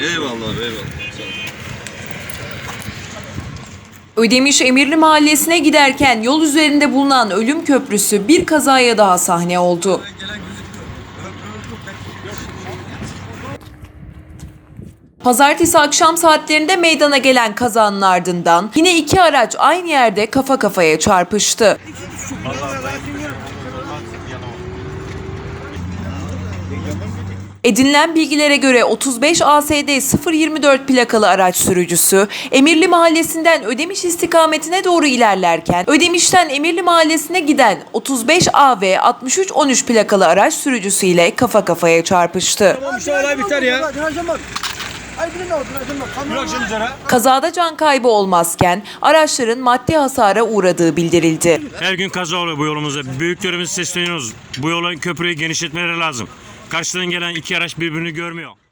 Eyvallah eyvallah. Ödemiş Emirli Mahallesi'ne giderken yol üzerinde bulunan ölüm köprüsü bir kazaya daha sahne oldu. Pazartesi akşam saatlerinde meydana gelen kazanın ardından yine iki araç aynı yerde kafa kafaya çarpıştı. Edinilen bilgilere göre 35 ASD 024 plakalı araç sürücüsü Emirli Mahallesi'nden Ödemiş istikametine doğru ilerlerken Ödemiş'ten Emirli Mahallesi'ne giden 35 AV 6313 plakalı araç sürücüsüyle kafa kafaya çarpıştı. Şu olay biter ya. Kazada can kaybı olmazken araçların maddi hasara uğradığı bildirildi. Her gün kaza oluyor bu yolumuzda. Büyüklerimiz sesleniyoruz. Bu yolun köprüyü genişletmeleri lazım. Karşıdan gelen iki araç birbirini görmüyor.